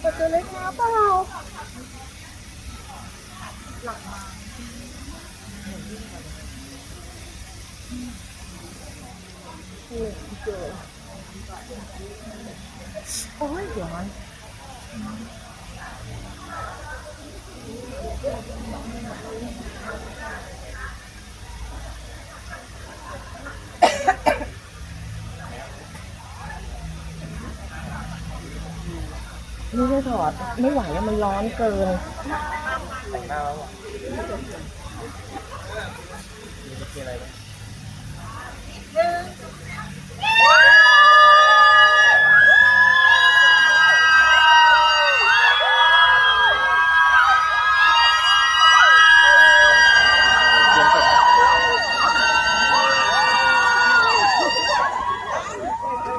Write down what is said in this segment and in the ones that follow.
ตัวตัวเล็กนะเปล่าหลังมาโอ้ยเจอโอ้ยเดี๋ยวมัน นี่จะถอด ไม่ไหวแล้วมันร้อนเกินแต่งหน้าแล้วอะมีอะไรไหมเตรียมเปิด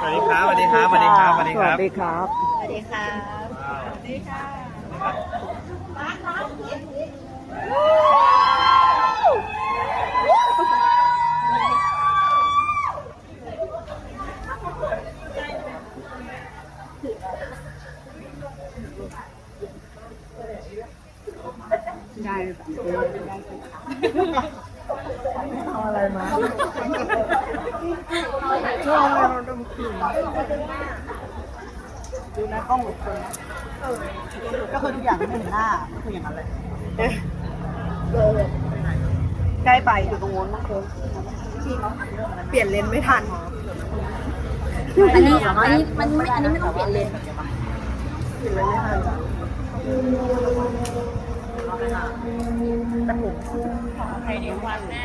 สวัสดีครับ สวัสดีครับ สวัสดีครับ ส วัสดีครับสวัสดีครับสวัสดีค่ะเอาอะไรมาดูหน้ากล้องหรือคนก็คือทุกอย่างที่ไม่เห็นหน้าก็คืออย่างนั้นเลยใกล้ไปอยู่ตรงโน้นมั้งคเปลี่ยนเลนไม่ทันอันนี้อันนี้มันไม่อันนี้ไม่ต้องเปลี่ยนเลนเปลี่ยนเลนไม่ทันจ้ะแต่ผมใครเดียววันแน่